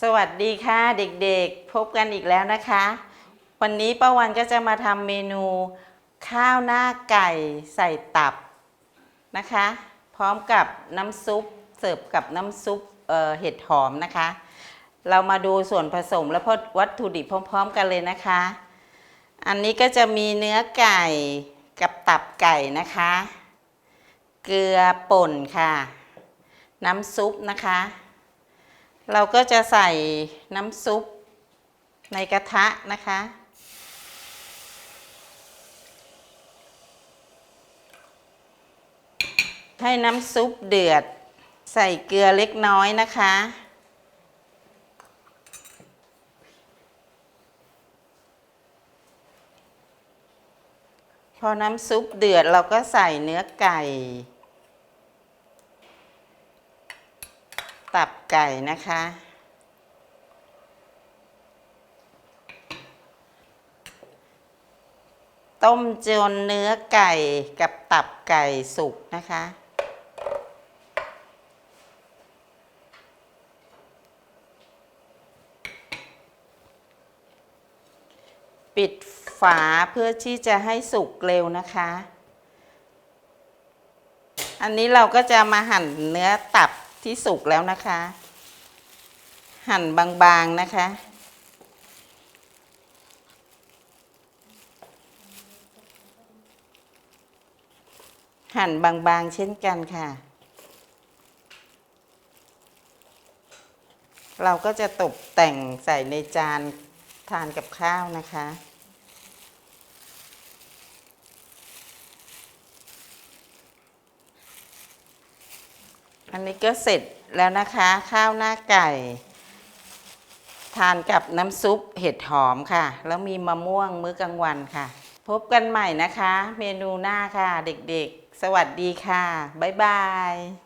สวัสดีค่ะเด็กๆ พบกันอีกแล้วนะคะ วันนี้ป้าวันก็จะมาทำเมนู ข้าวหน้าไก่ใส่ตับนะคะ พร้อมกับน้ำซุปเสิร์ฟกับน้ำซุปเเห็ดหอมนะคะ เรามาดูส่วนผสมและพวัตถุดิบพร้อม ๆ กันเลยนะคะ อันนี้ก็จะมีเนื้อไก่กับตับไก่นะคะ เกลือป่นค่ะ น้ำซุปนะคะ เราก็จะใส่น้ำซุปในกระทะนะคะ ให้น้ำซุปเดือด ใส่เกลือเล็กน้อยนะคะ พอน้ำซุปเดือดเราก็ใส่เนื้อไก่ ตับไก่นะคะ ต้มจนเนื้อไก่กับตับไก่สุกนะคะ ปิดฝาเพื่อที่จะให้สุกเร็วนะคะ อันนี้เราก็จะมาหั่นเนื้อตับ ที่สุกแล้วนะคะ หั่นบางๆนะคะ หั่นบางๆเช่นกันค่ะ เราก็จะตกแต่งใส่ในจานทานกับข้าวนะคะ อันนี้ก็เสร็จแล้วนะคะ ข้าวหน้าไก่ ทานกับน้ำซุปเห็ดหอมค่ะ แล้วมีมะม่วงมื้อกลางวันค่ะ พบกันใหม่นะคะ เมนูหน้าค่ะ เด็กๆ สวัสดีค่ะ บ๊ายบาย